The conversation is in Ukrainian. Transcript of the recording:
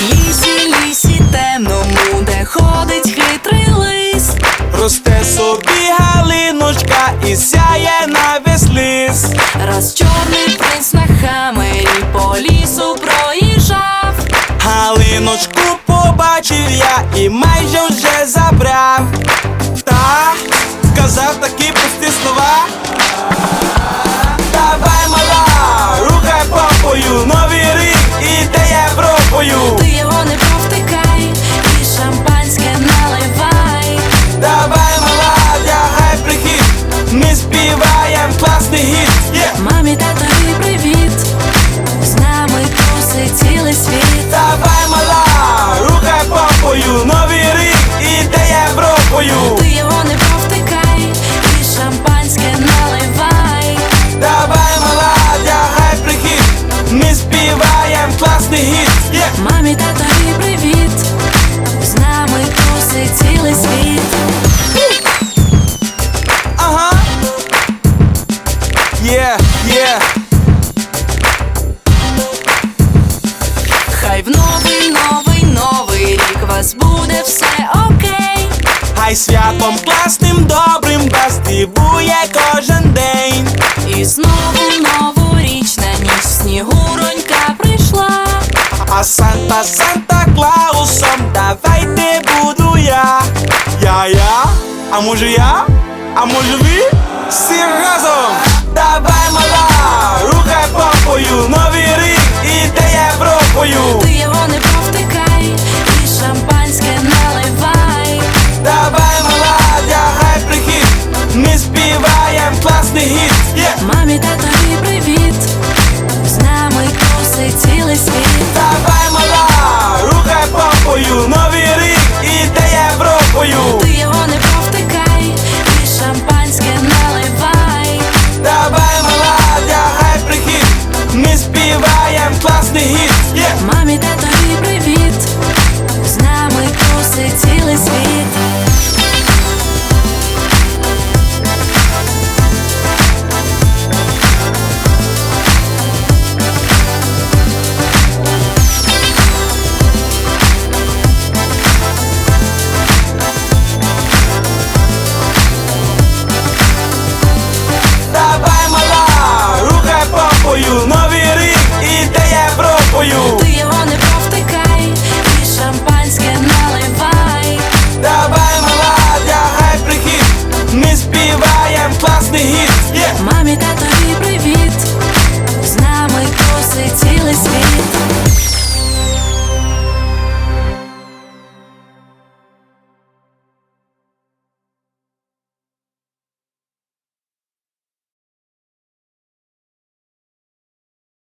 Лісі, лісі, темному, де ходить хитрий лис. Росте собі галиночка і сяє на весь ліс. Раз чорний принц на хамері по лісу проїжджав. Галиночку побачив я і майже вже забув. Хай в новий, новий, новий рік вас буде все окей. Хай святом класним, добрим вас дивує кожен день. І знову новорічна ніч снігуронька прийшла. А Санта, Санта Клаусом, давайте буду я. Я, я, а може я, а може ви всі разом. the hero.